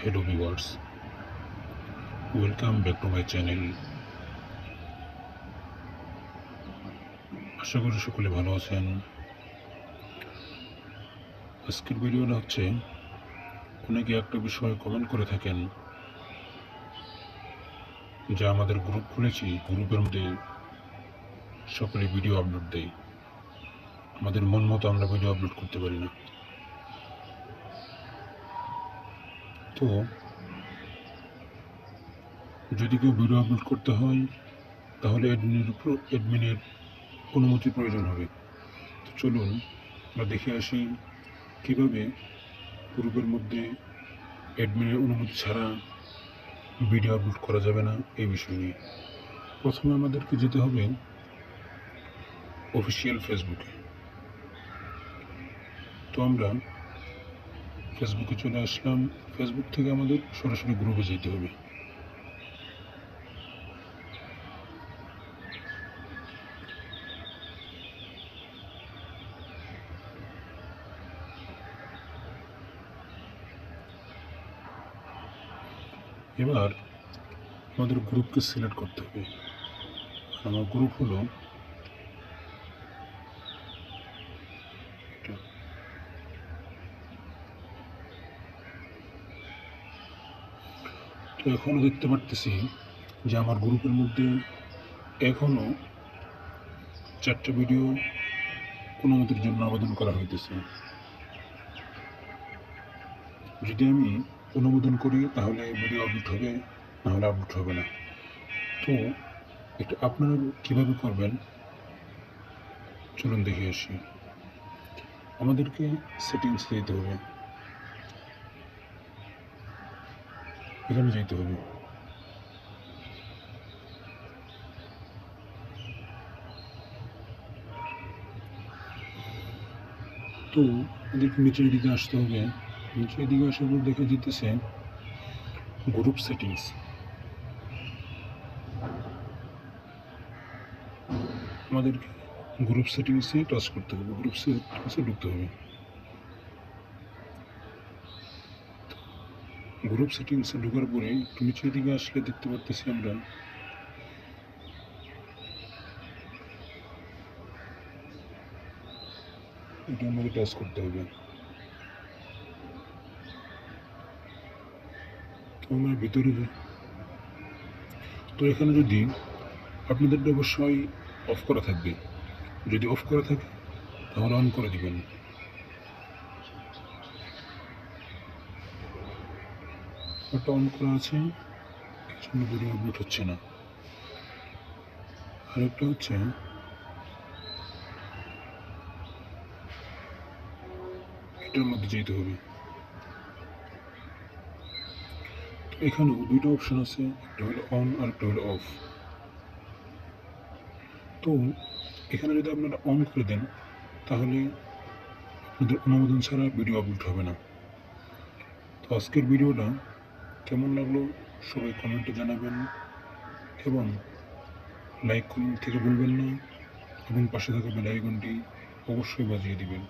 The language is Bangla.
hello viewers welcome back to my channel. আশা করি সকলে ভালো আছেন। আজকের ভিডিওটা হচ্ছে, অনেকে একটা বিষয়ে কমেন্ট করে থাকেন, যে আমাদের গ্রুপ খুলেছি গ্রুপের মধ্যে সকলে ভিডিও আপলোড দেয়। আমাদের মন মতো আমরা ভিডিও আপলোড করতে পারি না। তো যদি কেউ ভিডিও আপলোড করতে হয়, তাহলে অ্যাডমিনের উপর অ্যাডমিনের অনুমতির প্রয়োজন হবে। তো চলুন, আমরা দেখে আসি কীভাবে গ্রুপের মধ্যে অ্যাডমিনের অনুমতি ছাড়া ভিডিও আপলোড করা যাবে না, এই বিষয় নিয়ে। প্রথমে আমাদেরকে যেতে হবে অফিসিয়াল ফেসবুকে তো আমরা ফেসবুকে চলে আসলাম। ফেসবুক থেকে আমাদের সরাসরি গ্রুপে যেতে হবে। এবার আমাদের গ্রুপকে সিলেক্ট করতে হবে। আমার গ্রুপ হলো এখনও দেখতে পারতেছি যে আমার গ্রুপের মধ্যে এখনও চারটে ভিডিও অনুমতির জন্য আবেদন করা হইতেছে। যদি আমি অনুমোদন করি, তাহলে ভিডিও আপলোড হবে নাহলে আপলোড হবে না। তো এটা আপনারা কীভাবে করবেন? চলুন দেখে আসি। আমাদেরকে সেটিংস যেতে হবে। এখানে যেতে হবে তো আমাদেরকে নিচের দিকে আসতে হবে নিচের দিকে আসার পর দেখে দিতেছে গ্রুপ সেটিংস আমাদেরকে গ্রুপ সেটিংসে টাচ করতে হবে গ্রুপ সেটিংসে ঢুকতে হবে গ্রুপ সেটিংসে ঢোকার পরে একটু নিচের দিকে আসলে দেখতে পাচ্তেছি আমরা, এটা আমাকে টাচ করতে হবে। আমরা ভিতরে তো এখানে যদি আপনাদেরটা অবশ্যই অফ করা থাকবে। যদি অফ করা থাকে, তাহলে অন করে দিবেন। ওটা অন করা আছে। জন্য ভিডিও আপলোড হচ্ছে না। আরেকটা হচ্ছে, এটার মধ্যে যেতে হবে। এখানেও দুইটা অপশন আছে, একটা হলো অন আর একটা হলো অফ তো এখানে যদি আপনারা অন করে দেন, তাহলে আপনাদের অনুমোদন ছাড়া ভিডিও আপলোড হবে না। তো আজকের ভিডিওটা কেমন লাগল? সবাই কমেন্টে জানাবেন এবং লাইক কমেন্ট থেকে ভুলবেন না এবং পাশে থাকা বেল আইকনটি অবশ্যই বাজিয়ে দিবেন।